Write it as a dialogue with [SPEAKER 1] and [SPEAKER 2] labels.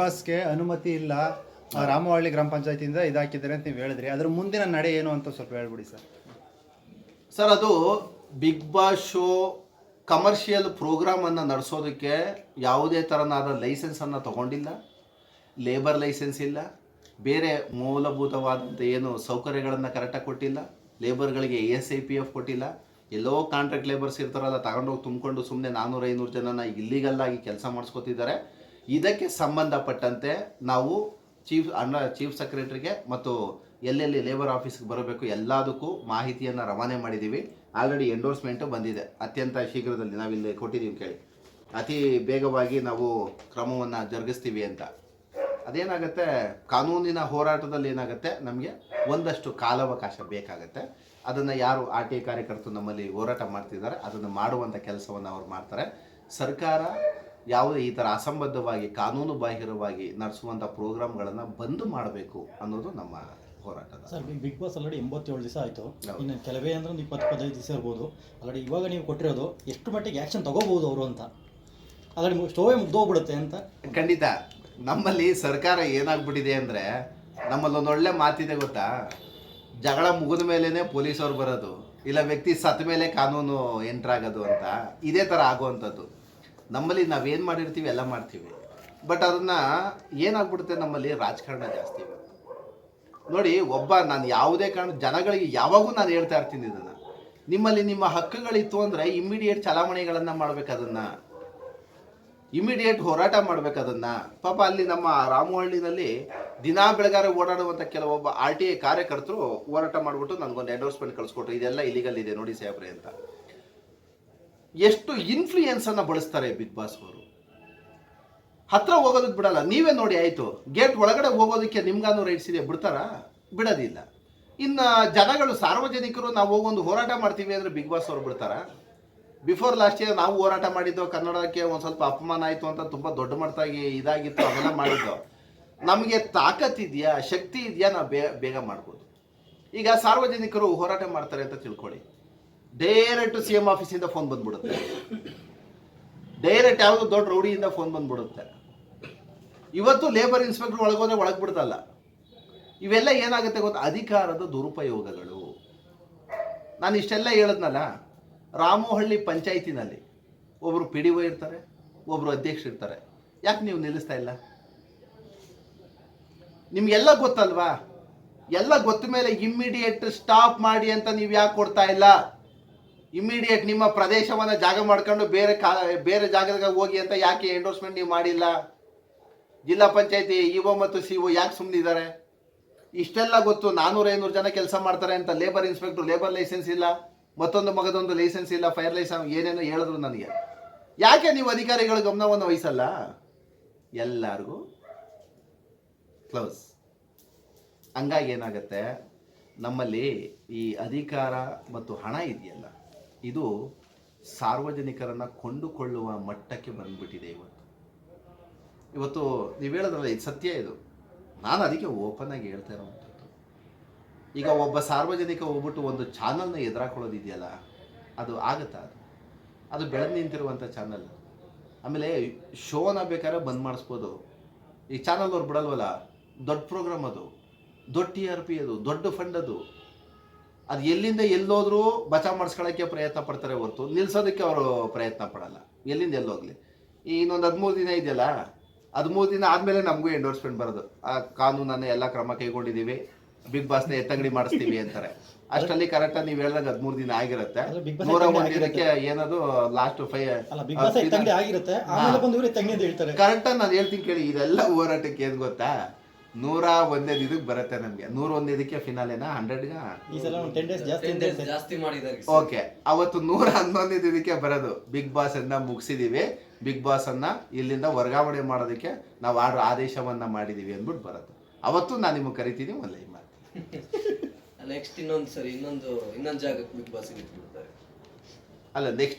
[SPEAKER 1] ಬಾಸ್ಗೆ ಅನುಮತಿ ಇಲ್ಲ ರಾಮವಳ್ಳಿ ಗ್ರಾಮ ಪಂಚಾಯತಿಯಿಂದ ಇದಾಕಿದ್ದಾರೆ ಅಂತ ನೀವು ಹೇಳಿದ್ರಿ. ಅದ್ರ ಮುಂದಿನ ನಡೆ ಏನು ಅಂತ ಸ್ವಲ್ಪ ಹೇಳ್ಬಿಡಿ ಸರ್.
[SPEAKER 2] ಸರ್, ಅದು ಬಿಗ್ ಬಾಸ್ ಶೋ ಕಮರ್ಷಿಯಲ್ ಪ್ರೋಗ್ರಾಮನ್ನು ನಡೆಸೋದಕ್ಕೆ ಯಾವುದೇ ಥರನಾದ ಲೈಸೆನ್ಸನ್ನು ತಗೊಂಡಿಲ್ಲ, ಲೇಬರ್ ಲೈಸೆನ್ಸ್ ಇಲ್ಲ, ಬೇರೆ ಮೂಲಭೂತವಾದಂಥ ಏನು ಸೌಕರ್ಯಗಳನ್ನು ಕರೆಕ್ಟಾಗಿ ಕೊಟ್ಟಿಲ್ಲ, ಲೇಬರ್ಗಳಿಗೆ E S I P F ಕೊಟ್ಟಿಲ್ಲ, ಎಲ್ಲೋ ಕಾಂಟ್ರಾಕ್ಟ್ ಲೇಬರ್ಸ್ ಇರ್ತಾರಲ್ಲ, ತಗೊಂಡೋಗಿ ತುಂಬಿಕೊಂಡು ಸುಮ್ಮನೆ ನಾನ್ನೂರು ಐನೂರು ಜನನ ಇಲ್ಲಿಗಲ್ಲಾಗಿ ಕೆಲಸ ಮಾಡಿಸ್ಕೊತಿದ್ದಾರೆ. ಇದಕ್ಕೆ ಸಂಬಂಧಪಟ್ಟಂತೆ ನಾವು ಚೀಫ್ ಅಂಡ ಚೀಫ್ ಸೆಕ್ರೆಟರಿಗೆ ಮತ್ತು ಎಲ್ಲೆಲ್ಲಿ ಲೇಬರ್ ಆಫೀಸ್ಗೆ ಬರಬೇಕು ಎಲ್ಲದಕ್ಕೂ ಮಾಹಿತಿಯನ್ನು ರವಾನೆ ಮಾಡಿದ್ದೀವಿ ಆಲ್ರೆಡಿ ಎಂಡೋರ್ಸ್ಮೆಂಟು ಬಂದಿದೆ. ಅತ್ಯಂತ ಶೀಘ್ರದಲ್ಲಿ ನಾವಿಲ್ಲಿ ಕೊಟ್ಟಿದ್ದೀವಿ ಕೇಳಿ ಅತಿ ಬೇಗವಾಗಿ ನಾವು ಕ್ರಮವನ್ನು ಜರುಗಿಸ್ತೀವಿ ಅಂತ. ಅದೇನಾಗುತ್ತೆ? ಕಾನೂನಿನ ಹೋರಾಟದಲ್ಲಿ ಏನಾಗುತ್ತೆ? ನಮಗೆ ಒಂದಷ್ಟು ಕಾಲಾವಕಾಶ ಬೇಕಾಗುತ್ತೆ. ಅದನ್ನು ಯಾರು ಆರ್ ಟಿ ಕಾರ್ಯಕರ್ತರು ನಮ್ಮಲ್ಲಿ ಹೋರಾಟ ಮಾಡ್ತಿದ್ದಾರೆ, ಅದನ್ನು ಮಾಡುವಂಥ ಕೆಲಸವನ್ನು ಅವ್ರು ಮಾಡ್ತಾರೆ. ಸರ್ಕಾರ ಯಾವುದೇ ಈ ಥರ ಅಸಂಬದ್ಧವಾಗಿ ಕಾನೂನು ಬಾಹಿರವಾಗಿ ನಡೆಸುವಂಥ ಪ್ರೋಗ್ರಾಮ್ಗಳನ್ನು ಬಂದು ಮಾಡಬೇಕು ಅನ್ನೋದು ನಮ್ಮ ಹೋರಾಟದ
[SPEAKER 3] ಸರ್ ಬಿಗ್ ಬಾಸ್ ಆಲ್ರೆಡಿ ಎಂಬತ್ತೇಳು ದಿವಸ ಆಯಿತು. ಇನ್ನು ಕೆಲವೇ ಅಂದ್ರೆ ಒಂದು ಇಪ್ಪತ್ತು ಇಪ್ಪತ್ತೈದು ದಿವಸ ಇರ್ಬೋದು. ಆಲ್ರೆಡಿ ಇವಾಗ ನೀವು ಕೊಟ್ಟಿರೋದು ಎಷ್ಟು ಮಟ್ಟಿಗೆ ಆ್ಯಕ್ಷನ್ ತಗೋಬಹುದು ಅವರು ಅಂತ. ಆಲ್ರೆಡಿ ಸ್ಟೋವೇ ಮುಗ್ದೋಗ್ಬಿಡುತ್ತೆ ಅಂತ.
[SPEAKER 2] ಖಂಡಿತ. ನಮ್ಮಲ್ಲಿ ಸರ್ಕಾರ ಏನಾಗ್ಬಿಟ್ಟಿದೆ ಅಂದರೆ ನಮ್ಮಲ್ಲಿ ಒಂದು ಒಳ್ಳೆ ಮಾತಿದೆ ಗೊತ್ತಾ? ಜಗಳ ಮುಗಿದ ಮೇಲೇ ಪೊಲೀಸವ್ರು ಬರೋದು ಇಲ್ಲ ವ್ಯಕ್ತಿ ಸತ್ತ ಮೇಲೆ ಕಾನೂನು ಎಂಟ್ರಾಗೋದು ಅಂತ. ಇದೇ ಥರ ಆಗುವಂಥದ್ದು. ನಮ್ಮಲ್ಲಿ ನಾವೇನು ಮಾಡಿರ್ತೀವಿ, ಎಲ್ಲ ಮಾಡ್ತೀವಿ. ಬಟ್ ಅದನ್ನು ಏನಾಗ್ಬಿಡುತ್ತೆ ನಮ್ಮಲ್ಲಿ? ರಾಜಕಾರಣ ಜಾಸ್ತಿ ನೋಡಿ, ಒಬ್ಬ ನಾನು ಯಾವುದೇ ಕಾರಣ, ಜನಗಳಿಗೆ ಯಾವಾಗೂ ನಾನು ಹೇಳ್ತಾ ಇರ್ತೀನಿ ಇದನ್ನು. ನಿಮ್ಮಲ್ಲಿ ನಿಮ್ಮ ಹಕ್ಕುಗಳಿತ್ತು ಅಂದರೆ ಇಮ್ಮಿಡಿಯೇಟ್ ಚಲಾವಣೆಗಳನ್ನು ಮಾಡ್ಬೇಕು ಅದನ್ನು. ಇಮಿಡಿಯೇಟ್ ಹೋರಾಟ ಮಾಡ್ಬೇಕು ಅದನ್ನು. ಪಾಪ ಅಲ್ಲಿ ನಮ್ಮ ರಾಮಹಳ್ಳಿನಲ್ಲಿ ದಿನಾ ಬೆಳಗಾರೆ ಓಡಾಡುವಂಥ ಕೆಲವೊಬ್ಬ ಆರ್ ಟಿ ಐ ಕಾರ್ಯಕರ್ತರು ಹೋರಾಟ ಮಾಡಿಬಿಟ್ಟು ನನಗೊಂದು ಎಂಡೋರ್ಸ್ಮೆಂಟ್ ಕಳಿಸ್ಕೊಟ್ರು. ಇದೆಲ್ಲ ಇಲಿಗಲ್ ಇದೆ ನೋಡಿ ಸಾಹೇಬ್ರೆ ಅಂತ. ಎಷ್ಟು ಇನ್ಫ್ಲೂಯೆನ್ಸ್ ಅನ್ನ ಬಳಸ್ತಾರೆ ಬಿಗ್ ಬಾಸ್ ಅವರು? ಹತ್ರ ಹೋಗೋದಕ್ಕೆ ಬಿಡಲ್ಲ, ನೀವೇ ನೋಡಿ ಆಯ್ತು. ಗೇಟ್ ಒಳಗಡೆ ಹೋಗೋದಕ್ಕೆ ನಿಮ್ಗಾನು ರೈಟ್ಸ್ ಇದೆ, ಬಿಡ್ತಾರಾ? ಬಿಡೋದಿಲ್ಲ. ಇನ್ನು ಜನಗಳು, ಸಾರ್ವಜನಿಕರು ನಾವು ಹೋಗೊಂದು ಹೋರಾಟ ಮಾಡ್ತೀವಿ ಅಂದ್ರೆ ಬಿಗ್ ಬಾಸ್ ಅವರು ಬಿಡ್ತಾರಾ? ಬಿಫೋರ್ ಲಾಸ್ಟ್ ಇಯರ್ ನಾವು ಹೋರಾಟ ಮಾಡಿದ್ದೋ ಕನ್ನಡಕ್ಕೆ ಒಂದು ಸ್ವಲ್ಪ ಅಪಮಾನ ಆಯಿತು ಅಂತ ತುಂಬ ದೊಡ್ಡ ಮಟ್ಟದಾಗಿ ಇದಾಗಿತ್ತು ಅವೆಲ್ಲ ಮಾಡಿದ್ದೋ. ನಮಗೆ ತಾಕತ್ ಇದೆಯಾ, ಶಕ್ತಿ ಇದೆಯಾ, ನಾವು ಬೇ ಬೇಗ ಮಾಡ್ಬೋದು. ಈಗ ಸಾರ್ವಜನಿಕರು ಹೋರಾಟ ಮಾಡ್ತಾರೆ ಅಂತ ತಿಳ್ಕೊಳ್ಳಿ. ಡೈರೆಕ್ಟ್ ಸಿ ಎಂ ಆಫೀಸಿಂದ ಫೋನ್ ಬಂದ್ಬಿಡುತ್ತೆ. ಡೈರೆಕ್ಟ್ ಯಾವುದೋ ದೊಡ್ಡ ರೌಡಿಯಿಂದ ಫೋನ್ ಬಂದ್ಬಿಡುತ್ತೆ. ಇವತ್ತು ಲೇಬರ್ ಇನ್ಸ್ಪೆಕ್ಟರ್ ಒಳಗೋದ್ರೆ ಒಳಗೆ ಬಿಡ್ತಲ್ಲ ಇವೆಲ್ಲ ಏನಾಗುತ್ತೆ ಗೊತ್ತಾ? ಅಧಿಕಾರದ ದುರುಪಯೋಗಗಳು. ನಾನು ಇಷ್ಟೆಲ್ಲ ಹೇಳದ್ನಲ್ಲ, ರಾಮೋಹಳ್ಳಿ ಪಂಚಾಯತಿನಲ್ಲಿ ಒಬ್ಬರು ಪಿ ಡಿ ಒ ಇರ್ತಾರೆ ಒಬ್ಬರು ಅಧ್ಯಕ್ಷ ಇರ್ತಾರೆ. ಯಾಕೆ ನೀವು ನಿಲ್ಲಿಸ್ತಾ ಇಲ್ಲ? ನಿಮ್ಗೆಲ್ಲ ಗೊತ್ತಲ್ವಾ? ಎಲ್ಲ ಗೊತ್ತ ಮೇಲೆ ಇಮ್ಮಿಡಿಯೇಟ್ ಸ್ಟಾಪ್ ಮಾಡಿ ಅಂತ ನೀವು ಯಾಕೆ ಕೊಡ್ತಾ ಇಲ್ಲ? ಇಮ್ಮಿಡಿಯೇಟ್ ನಿಮ್ಮ ಪ್ರದೇಶವನ್ನು ಜಾಗ ಮಾಡ್ಕೊಂಡು ಬೇರೆ ಕಾ, ಬೇರೆ ಜಾಗದಾಗ ಹೋಗಿ ಅಂತ ಯಾಕೆ ಎಂಡೋರ್ಸ್ಮೆಂಟ್ ನೀವು ಮಾಡಿಲ್ಲ? ಜಿಲ್ಲಾ ಪಂಚಾಯತಿ ಇಒ ಮತ್ತು ಸಿ ಒ ಯಾಕೆ ಸುಮ್ಮನಿದ್ದಾರೆ ಇಷ್ಟೆಲ್ಲ ಗೊತ್ತು, ನಾನೂರ ಐನೂರು ಜನ ಕೆಲಸ ಮಾಡ್ತಾರೆ ಅಂತ ಲೇಬರ್ ಇನ್ಸ್ಪೆಕ್ಟರ್ ಲೇಬರ್ ಲೈಸೆನ್ಸ್ ಇಲ್ಲ, ಮತ್ತೊಂದು ಮಗದೊಂದು ಲೈಸೆನ್ಸ್ ಇಲ್ಲ ಫೈರ್ ಲೈಸೆನ್ಸ್ ಏನೇನೋ ಹೇಳಿದ್ರು ನನಗೆ. ಯಾಕೆ ನೀವು ಅಧಿಕಾರಿಗಳ ಗಮನವನ್ನು ವಹಿಸಲ್ಲ? ಎಲ್ಲರಿಗೂ ಕ್ಲೋಸ್ ಹಂಗಾಗಿ ಏನಾಗುತ್ತೆ? ನಮ್ಮಲ್ಲಿ ಈ ಅಧಿಕಾರ ಮತ್ತು ಹಣ ಇದೆಯಲ್ಲ ಇದು ಸಾರ್ವಜನಿಕರನ್ನು ಕೊಂಡುಕೊಳ್ಳುವ ಮಟ್ಟಕ್ಕೆ ಬಂದ್ಬಿಟ್ಟಿದೆ ಇವತ್ತು. ಇವತ್ತು ನೀವು ಹೇಳಿದ್ರಲ್ಲ ಇದು ಸತ್ಯ ಇದು. ನಾನು ಅದಕ್ಕೆ ಓಪನ್ ಆಗಿ ಹೇಳ್ತಾ ಇರೋವಂಥದ್ದು. ಈಗ ಒಬ್ಬ ಸಾರ್ವಜನಿಕ ಹೋಗ್ಬಿಟ್ಟು ಒಂದು ಚಾನಲ್ನ ಎದುರಾಕೊಳ್ಳೋದಿದೆಯಲ್ಲ, ಅದು ಆಗುತ್ತಾ ಅದು? ಅದು ಬೆಳೆದು ನಿಂತಿರುವಂಥ ಚಾನಲ್ ಆಮೇಲೆ ಶೋನ ಬೇಕಾದ್ರೆ ಬಂದ್ ಮಾಡಿಸ್ಬೋದು. ಈ ಚಾನಲ್ ಅವ್ರು ಬಿಡಲ್ವಲ್ಲ? ದೊಡ್ಡ ಪ್ರೋಗ್ರಾಮ್ ಅದು. ದೊಡ್ಡ ಟಿ ಆರ್ ಪಿ ಅದು. ದೊಡ್ಡ ಫಂಡ್ ಅದು. ಅದು ಎಲ್ಲಿಂದ ಎಲ್ಲೋದ್ರೂ ಬಚಾವ್ ಮಾಡಿಸ್ಕೊಳ್ಳೋಕ್ಕೆ ಪ್ರಯತ್ನ ಪಡ್ತಾರೆ ಹೊರತು ನಿಲ್ಸೋದಕ್ಕೆ ಅವರು ಪ್ರಯತ್ನ ಪಡಲ್ಲ. ಎಲ್ಲಿಂದ ಎಲ್ಲೋಗ್ಲಿ? ಈ ಇನ್ನೊಂದು ಹದಿಮೂರು ದಿನ ಇದೆಯಲ್ಲ ಹದಿಮೂರು ದಿನ ಆದಮೇಲೆ ನಮಗೂ ಎಂಡೋರ್ಸ್ಮೆಂಟ್ ಬರೋದು. ಆ ಕಾನೂನನ್ನು ಎಲ್ಲ ಕ್ರಮ ಕೈಗೊಂಡಿದ್ದೀವಿ ಬಿಗ್ ಬಾಸ್ನ ಎತ್ತಂಗಡಿ ಮಾಡಿಸ್ತೀವಿ ಅಂತಾರೆ. ಅಷ್ಟರಲ್ಲಿ ಕರೆಕ್ಟಾಗಿ ನೀವು ಹೇಳ್ದಂಗೆ ಹದಿಮೂರು ದಿನ ಆಗಿರುತ್ತೆ. ನೂರ ಒಂದು ದಿನಕ್ಕೆ ಏನದು ಲಾಸ್ಟ್
[SPEAKER 3] ಫೈವ್ ಕರೆಕ್ಟ್
[SPEAKER 2] ಕರೆಕ್ಟಾಗಿ ನಾನು ಹೇಳ್ತೀನಿ ಕೇಳಿ ಇದೆಲ್ಲ ಹೋರಾಟಕ್ಕೆ ಏನು ಗೊತ್ತಾ? ನೂರ ಒಂದೇ ಇದಕ್ಕೆ ಬರುತ್ತೆ ನಮಗೆ. ನೂರ ಒಂದೇದಕ್ಕೆ ಫಿನಾಲೆನ ಹಂಡ್ರೆಡ್ಗ
[SPEAKER 3] ಈ ಸಲ ಒಂದು ಟೆನ್ ಡೇಸ್ ಜಾಸ್ತಿ ಅಂತ ಹೇಳ್ತಾರೆ
[SPEAKER 4] ಜಾಸ್ತಿ ಮಾಡಿದ್ದಾರೆ.
[SPEAKER 2] ಓಕೆ ಅವತ್ತು ನೂರ ಹನ್ನೊಂದು ಇದಕ್ಕೆ ಬರೋದು. ಬಿಗ್ ಬಾಸ್ ಅನ್ನ ಮುಗಿಸಿದೀವಿ. ಬಿಗ್ ಬಾಸ್ ಅನ್ನ ಇಲ್ಲಿಂದ ವರ್ಗಾವಣೆ ಮಾಡೋದಕ್ಕೆ ನಾವು ಆರ್ಡರ್ ಆದೇಶವನ್ನ ಮಾಡಿದೀವಿ ಅಂದ್ಬಿಟ್ಟು ಬರುತ್ತೆ. ಅವತ್ತು ನಾನು ನಿಮಗೆ ಕರಿತೀನಿ ಒಂದು ಲೈವ್ ಮಾಡ್ತೀನಿ.
[SPEAKER 4] ನೆಕ್ಸ್ಟ್ ಇನ್ನೊಂದು ಸರಿ ಇನ್ನೊಂದು ಇನ್ನೊಂದು ಜಾಗಕ್ಕೆ ಬಿಗ್ ಬಾಸ್
[SPEAKER 2] ಅಲ್ಲ ನೆಕ್ಸ್ಟ್